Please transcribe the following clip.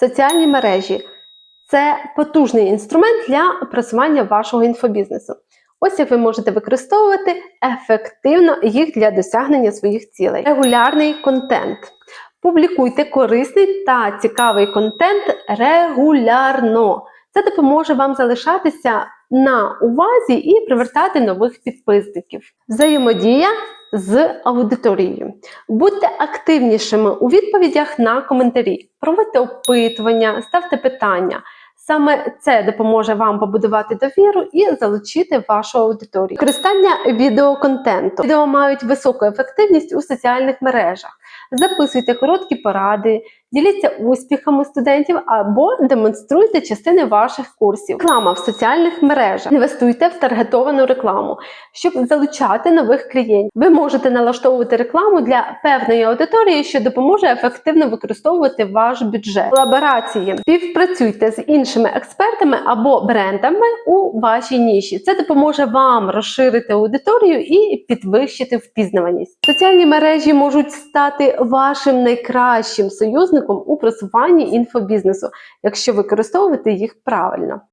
Соціальні мережі це потужний інструмент для просування вашого інфобізнесу. Ось як ви можете використовувати ефективно їх для досягнення своїх цілей. Регулярний контент. Публікуйте корисний та цікавий контент регулярно. Це допоможе вам залишатися на увазі і привертати нових підписників. Взаємодія з аудиторією. Будьте активнішими у відповідях на коментарі, проводьте опитування, ставте питання. Саме це допоможе вам побудувати довіру і залучити вашу аудиторію. Використання відеоконтенту. Відео мають високу ефективність у соціальних мережах. Записуйте короткі поради, діліться успіхами студентів або демонструйте частини ваших курсів. Реклама в соціальних мережах. Інвестуйте в таргетовану рекламу, щоб залучати нових клієнтів. Ви можете налаштовувати рекламу для певної аудиторії, що допоможе ефективно використовувати ваш бюджет. Колаборації. Співпрацюйте з іншими експертами або брендами у вашій ніші. Це допоможе вам розширити аудиторію і підвищити впізнаваність. Соціальні мережі можуть стати вашим найкращим союзником у просуванні інфобізнесу, якщо використовувати їх правильно.